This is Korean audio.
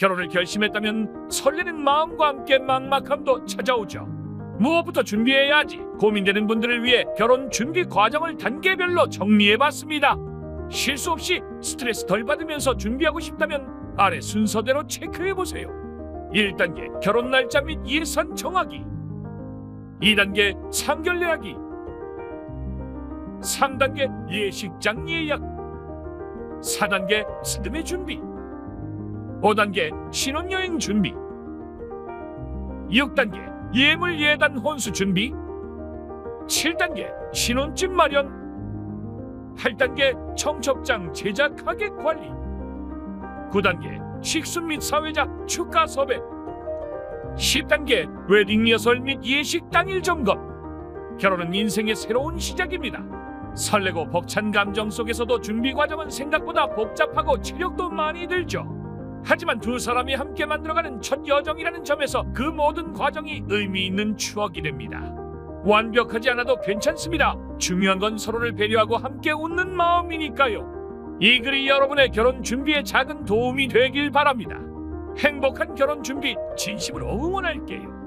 결혼을 결심했다면 설레는 마음과 함께 막막함도 찾아오죠. 무엇부터 준비해야 하지 고민되는 분들을 위해 결혼 준비 과정을 단계별로 정리해봤습니다. 실수 없이 스트레스 덜 받으면서 준비하고 싶다면 아래 순서대로 체크해보세요. 1단계 결혼 날짜 및 예산 정하기 2단계 상견례 하기 3단계 예식장 예약 4단계 스드메 준비 5단계 신혼여행 준비. 6단계 예물 예단 혼수 준비. 7단계 신혼집 마련. 8단계 청첩장 제작 하객 관리. 9단계 식수 및 사회자 축가 섭외. 10단계 웨딩 리허설 및 예식 당일 점검. 결혼은 인생의 새로운 시작입니다. 설레고 벅찬 감정 속에서도 준비 과정은 생각보다 복잡하고 체력도 많이 들죠 하지만 두 사람이 함께 만들어가는 첫 여정이라는 점에서 그 모든 과정이 의미 있는 추억이 됩니다. 완벽하지 않아도 괜찮습니다. 중요한 건 서로를 배려하고 함께 웃는 마음이니까요. 이 글이 여러분의 결혼 준비에 작은 도움이 되길 바랍니다. 행복한 결혼 준비 진심으로 응원할게요.